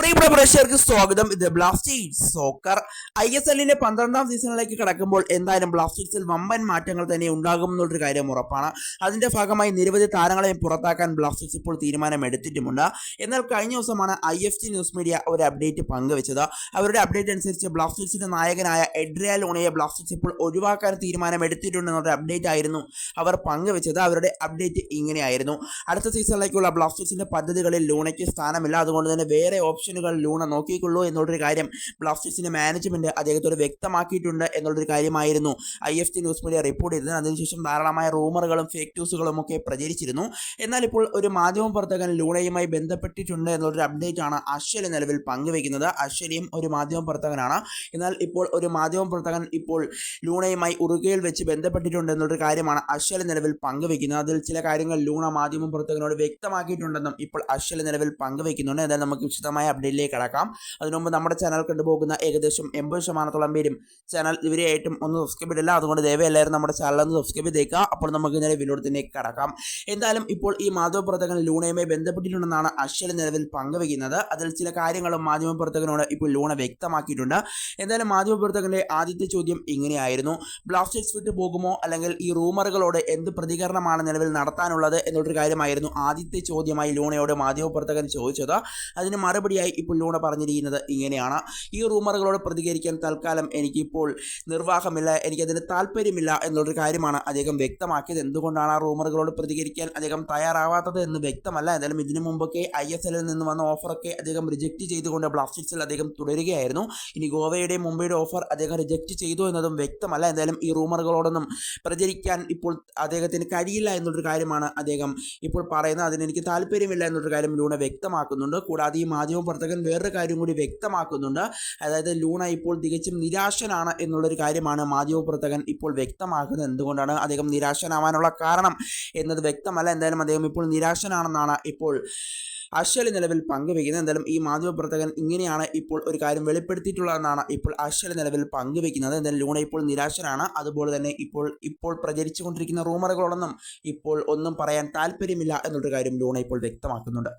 പ്രിയപ്പെട്ട പ്രേക്ഷകർക്ക് സ്വാഗതം. ഇത് ബ്ലാസ്റ്റേഴ്സ് സോക്കർ ഐ എസ് എല്ലിന്റെ പന്ത്രണ്ടാം സീസണിലേക്ക് കടക്കുമ്പോൾ എന്തായാലും ബ്ലാസ്റ്റേഴ്സിൽ വമ്പൻ മാറ്റങ്ങൾ തന്നെ ഉണ്ടാകും എന്നുള്ളൊരു കാര്യം ഉറപ്പാണ്. അതിന്റെ ഭാഗമായി നിരവധി താരങ്ങളെ പുറത്താക്കാൻ ബ്ലാസ്റ്റേഴ്സ് ഇപ്പോൾ തീരുമാനമെടുത്തിട്ടുമുണ്ട്. എന്നാൽ കഴിഞ്ഞ ദിവസമാണ് I F T news media ഒരു അപ്ഡേറ്റ് പങ്കുവച്ചത്. അവരുടെ അപ്ഡേറ്റ് അനുസരിച്ച് ബ്ലാസ്റ്റേഴ്സിന്റെ നായകനായ എഡ്രിയ ലോണയെ ബ്ലാസ്റ്റേഴ്സ് ഇപ്പോൾ ഒഴിവാക്കാൻ തീരുമാനമെടുത്തിട്ടുണ്ടെന്നൊരു അപ്ഡേറ്റ് ആയിരുന്നു അവർ പങ്കുവച്ചത്. അവരുടെ അപ്ഡേറ്റ് ഇങ്ങനെയായിരുന്നു. അടുത്ത സീസണിലേക്കുള്ള ബ്ലാസ്റ്റേഴ്സിന്റെ പദ്ധതികളിൽ ലോണയ്ക്ക് സ്ഥാനമില്ല. അതുകൊണ്ട് തന്നെ വേറെ ഓപ്ഷനുകൾ ലൂണ നോക്കിക്കൊള്ളൂ എന്നുള്ളൊരു കാര്യം ബ്ലാസ്റ്റേഴ്സിന്റെ മാനേജ്മെന്റ് അദ്ദേഹത്തോട് വ്യക്തമാക്കിയിട്ടുണ്ട് എന്നുള്ളൊരു കാര്യമായിരുന്നു. I F T news media report ചെയ്തത് അതിനുശേഷം ധാരാളമായ റൂമറുകളും ഫേക്ക് ന്യൂസുകളും ഒക്കെ പ്രചരിച്ചിരുന്നു. എന്നാൽ ഇപ്പോൾ ഒരു മാധ്യമ പ്രവർത്തകൻ ലൂണയുമായി ബന്ധപ്പെട്ടിട്ടുണ്ട് എന്നുള്ളൊരു അപ്ഡേറ്റ് ആണ് അശ്വലി നിലവിൽ പങ്കുവയ്ക്കുന്നത്. അശ്വലിയും ഒരു മാധ്യമ പ്രവർത്തകനാണ്. എന്നാൽ ഇപ്പോൾ ഒരു മാധ്യമ പ്രവർത്തകൻ ഇപ്പോൾ ലൂണയുമായി ഉറുകയിൽ വെച്ച് ബന്ധപ്പെട്ടിട്ടുണ്ട് എന്നുള്ളൊരു കാര്യമാണ് അശ്വലി നിലവിൽ പങ്കുവയ്ക്കുന്നത്. അതിൽ ചില കാര്യങ്ങൾ ലൂണ മാധ്യമ പ്രവർത്തകനോട് വ്യക്തമാക്കിയിട്ടുണ്ടെന്നും ഇപ്പോൾ അശ്വലി നിലവിൽ പങ്കുവയ്ക്കുന്നുണ്ട്. എന്നാൽ നമുക്ക് വിശദമായ അപ്ഡേറ്റിലേക്ക് കടക്കാം. അതിനു മുമ്പ് നമ്മുടെ ചാനൽ കണ്ടുപോകുന്ന ഏകദേശം എൺപത് ശതമാനത്തോളം പേരും ചാനൽ ഇവരെയായിട്ടും ഒന്ന് സബ്സ്ക്രൈബ് ഇടില്ല അതുകൊണ്ട് ദയവ് എല്ലാവരും നമ്മുടെ ചാനൽ ഒന്ന് സബ്സ്ക്രൈബ് ചെയ്തേക്കുക അപ്പോൾ നമുക്ക് നേരെ വിനോദത്തിലേക്ക് കടക്കാം. എന്തായാലും ഇപ്പോൾ ഈ മാധ്യമപ്രവർത്തകൻ ലൂണയുമായി ബന്ധപ്പെട്ടിട്ടുണ്ടെന്നാണ് അശ്വല നിലവിൽ പങ്കുവയ്ക്കുന്നത്. അതിൽ ചില കാര്യങ്ങളും മാധ്യമപ്രവർത്തകനോട് ഇപ്പോൾ ലൂണ വ്യക്തമാക്കിയിട്ടുണ്ട്. എന്തായാലും മാധ്യമപ്രവർത്തകന്റെ ആദ്യത്തെ ചോദ്യം ഇങ്ങനെയായിരുന്നു. ബ്ലാസ്റ്റേഴ്സ് വിട്ടു പോകുമോ? അല്ലെങ്കിൽ ഈ റൂമറുകളോട് എന്ത് പ്രതികരണമാണ് നിലവിൽ നടത്താനുള്ളത്? എന്നുള്ളൊരു കാര്യമായിരുന്നു ആദ്യത്തെ ചോദ്യമായി ലൂണയോട് മാധ്യമപ്രവർത്തകൻ ചോദിച്ചത്. അതിന് മറുപടിയായി ഇപ്പോൾ ലൂണ പറഞ്ഞിരിക്കുന്നത് ഇങ്ങനെയാണ്. ഈ റൂമറുകളോട് പ്രതികരിക്കാൻ തൽക്കാലം എനിക്കിപ്പോൾ നിർവാഹമില്ല എനിക്കതിന് താല്പര്യമില്ല എന്നുള്ളൊരു കാര്യമാണ് അദ്ദേഹം വ്യക്തമാക്കിയത്. എന്തുകൊണ്ടാണ് ആ റൂമറുകളോട് പ്രതികരിക്കാൻ അദ്ദേഹം തയ്യാറാവാത്തത് എന്ന് വ്യക്തമല്ല. എന്തായാലും ഇതിനു മുമ്പൊക്കെ ഐ എസ് എല്ലിൽ നിന്ന് വന്ന ഓഫറൊക്കെ അദ്ദേഹം റിജക്റ്റ് ചെയ്തുകൊണ്ട് ബ്ലാസ്റ്റേഴ്സിൽ അദ്ദേഹം തുടരുകയായിരുന്നു. ഇനി ഗോവയുടെ മുംബൈയുടെ ഓഫർ അദ്ദേഹം റിജക്റ്റ് ചെയ്തു എന്നതും വ്യക്തമല്ല. എന്തായാലും ഈ റൂമറുകളോടൊന്നും പ്രചരിക്കാൻ ഇപ്പോൾ അദ്ദേഹത്തിന് കഴിയില്ല എന്നുള്ളൊരു കാര്യമാണ് അദ്ദേഹം ഇപ്പോൾ പറയുന്നത്. അതിന് എനിക്ക് താല്പര്യമില്ല എന്നുള്ളൊരു കാര്യം ലൂണ വ്യക്തമാക്കുന്നുണ്ട്. കൂടാതെ ഈ മാധ്യമ പ്രവർത്തകൻ വേറൊരു കാര്യം കൂടി വ്യക്തമാക്കുന്നുണ്ട്. അതായത് ലൂണ ഇപ്പോൾ തികച്ചും നിരാശനാണ് എന്നുള്ളൊരു കാര്യമാണ് മാധ്യമ പ്രവർത്തകൻ ഇപ്പോൾ വ്യക്തമാക്കുന്നത്. എന്തുകൊണ്ടാണ് അദ്ദേഹം നിരാശനാവാനുള്ള കാരണം എന്നത് വ്യക്തമല്ല. എന്തായാലും അദ്ദേഹം ഇപ്പോൾ നിരാശനാണെന്നാണ് ഇപ്പോൾ അശ്വലി നിലവിൽ പങ്കുവെക്കുന്നത്. എന്തായാലും ഈ മാധ്യമപ്രവർത്തകൻ ഇങ്ങനെയാണ് ഇപ്പോൾ ഒരു കാര്യം വെളിപ്പെടുത്തിയിട്ടുള്ളതെന്നാണ് ഇപ്പോൾ അശ്വലി നിലവിൽ പങ്കുവെക്കുന്നത്. എന്തായാലും ലൂണ ഇപ്പോൾ നിരാശനാണ്. അതുപോലെ തന്നെ ഇപ്പോൾ ഇപ്പോൾ പ്രചരിച്ചുകൊണ്ടിരിക്കുന്ന റൂമറുകളോടൊന്നും ഇപ്പോൾ ഒന്നും പറയാൻ താല്പര്യമില്ല എന്നുള്ളൊരു കാര്യം ലൂണ ഇപ്പോൾ വ്യക്തമാക്കുന്നുണ്ട്.